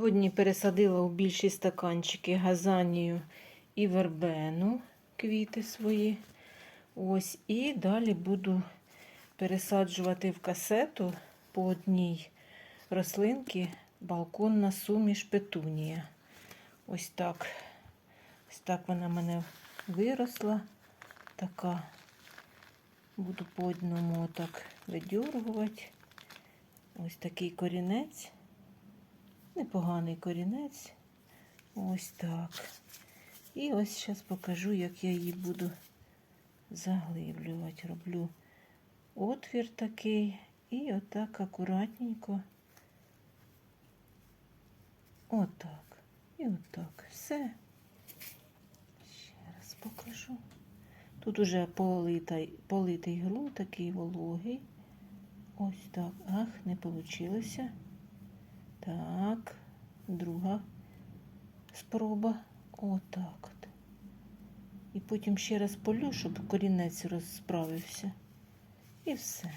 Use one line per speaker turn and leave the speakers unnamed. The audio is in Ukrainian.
Сьогодні пересадила у більші стаканчики газанію і вербену, квіти свої. Ось, і далі буду пересаджувати в касету по одній рослинки балконна суміш петунія. Ось так. Ось так вона в мене виросла. Така. Буду по одному отак видьоргувати. Ось такий корінець. Непоганий корінець. Ось так. І ось зараз покажу, як я її буду заглиблювати. Роблю отвір такий і отак акуратненько. Отак. І отак. Все. Ще раз покажу. Тут уже политий, политий ґрунт, такий вологий. Ось так. Ах, не вийшло. Так, друга спроба. Отак от. І потім ще раз полю, щоб корінець розправився. І все.